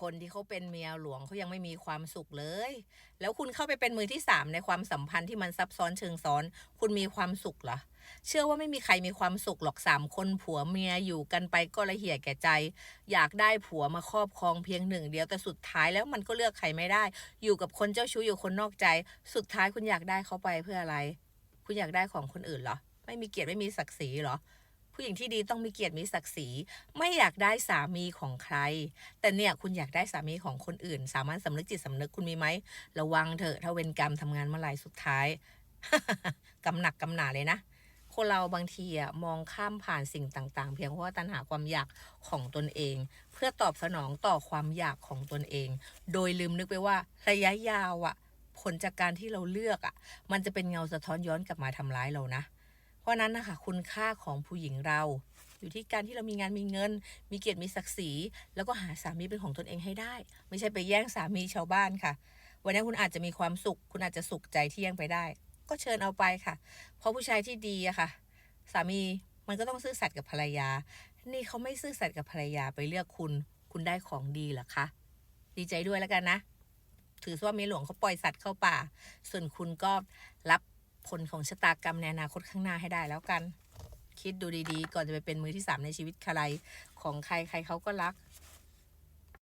คนที่เขาเป็นเมียหลวงเขายังไม่มีความสุขเลย แล้วคุณเข้าไปเป็นมือที่สามในความสัมพันธ์ที่มันซับซ้อนเชิงซ้อน คุณมีความสุขเหรอ เชื่อว่าไม่มีใครมีความสุขหรอกสามคนผัวเมียอยู่กันไปก็ละเหี่ยแก่ใจ อยากได้ผัวมาครอบครองเพียงหนึ่งเดียวแต่สุดท้ายแล้วมันก็เลือกใครไม่ได้ อยู่กับคนเจ้าชู้อยู่คนนอกใจ สุดท้ายคุณอยากได้เขาไปเพื่ออะไร คุณอยากได้ของคนอื่นเหรอ ไม่มีเกียรติไม่มีศักดิ์ศรีเหรอ ผู้หญิงที่ดีต้องมีเกียรติมีศักดิ์ศรี ไม่อยากได้สามีของใคร แต่เนี่ยคุณอยากได้สามีของคนอื่น สามารถสำนึกจิตสำนึกคุณมีไหม ระวังเถอะถ้าเวรกรรมทำงานเมื่อไหร่สุดท้ายกำหนักกำหนาเลยนะ คนเราบางทีอะมองข้ามผ่านสิ่งต่างๆ เพียงเพราะว่าตัณหาความอยากของตนเอง เพื่อตอบสนองต่อความอยากของตนเอง โดยลืมนึกไปว่าระยะยาวอะผลจากการที่เราเลือกอะมันจะเป็นเงาสะท้อนย้อนกลับมาทำร้ายเรานะ เพราะนั้นนะคะคุณค่าของผู้หญิงเรา อยู่ที่การที่เรามีงานมีเงิน มีเกียรติมีศักดิ์ศรี แล้วก็หาสามีเป็นของตนเองให้ได้ ไม่ใช่ไปแย่งสามีชาวบ้านค่ะ วันนี้คุณอาจจะมีความสุข คุณอาจจะสุขใจที่แย่งไปได้ ก็เชิญเอาไปค่ะ เพราะผู้ชายที่ดีอะค่ะ สามีมันก็ต้องซื่อสัตย์กับภรรยา นี่เขาไม่ซื่อสัตย์กับภรรยาไปเลือกคุณ คุณได้ของดีเหรอคะดีใจด้วยแล้วกันนะ ถือว่าเมียหลวงเขาปล่อยสัตว์เข้าป่า ส่วนคุณก็รับ ผลของชะตากรรมในอนาคตข้างหน้าให้ได้แล้วกัน คิดดูดีๆ ก่อนจะไปเป็นมือที่สามในชีวิตใครของใครใครเขาก็รัก